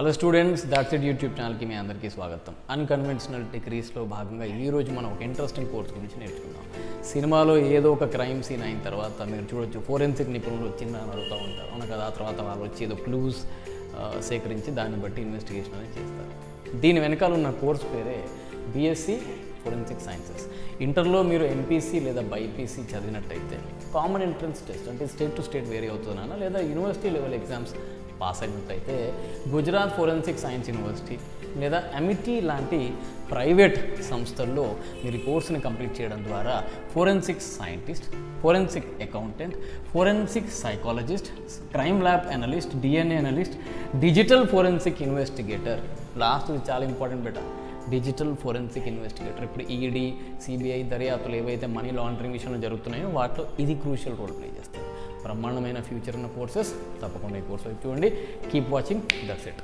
Hello students that's it YouTube ఛానల్కి మీ అందరికీ స్వాగతం. అన్కన్వెన్షనల్ డిగ్రీస్లో భాగంగా ఈ రోజు మనం ఒక ఇంట్రెస్టింగ్ కోర్స్ గురించి నేర్చుకుందాం. సినిమాలో ఏదో ఒక క్రైమ్ సీన్ అయిన తర్వాత మీరు చూడొచ్చు ఫోరెన్సిక్ నిపుణులు వచ్చిందని అడుగుతూ ఉంటారు. అవును కదా? ఆ తర్వాత వాళ్ళు వచ్చి ఏదో క్లూస్ సేకరించి దాన్ని బట్టి ఇన్వెస్టిగేషన్ అనేది చేస్తారు. దీని వెనకాల ఉన్న కోర్స్ పేరే బీఎస్సీ ఫోరెన్సిక్ సైన్సెస్ ఇంటర్లో మీరు ఎంపీసీ లేదా బైపీసీ చదివినట్టయితే కామన్ ఎంట్రన్స్ టెస్ట్ అంటే స్టేట్ టు స్టేట్ వేరీ అవుతుందన్నా లేదా యూనివర్సిటీ లెవెల్ ఎగ్జామ్స్ పాస్ అయినట్టయితే గుజరాత్ ఫోరెన్సిక్ సైన్స్ యూనివర్సిటీ లేదా అమిటీ లాంటి ప్రైవేట్ సంస్థల్లో మీరు కోర్సుని కంప్లీట్ చేయడం ద్వారా forensic scientist forensic accountant forensic psychologist crime lab analyst DNA analyst digital forensic investigator last ఇది చాలా important better digital forensic investigator ఇప్పుడు ఈడీ సిబిఐ దర్యాప్తులు ఏవైతే మనీ లాండరింగ్ విషయంలో జరుగుతున్నాయో వాటిలో ఇది క్రూషియల్ రోల్ ప్లే చేస్తుంది బ్రహ్మాండమైన ఫ్యూచర్ ఉన్న కోర్సెస్ తప్పకుండా ఈ కోర్సు చూడండి. Keep watching. That's it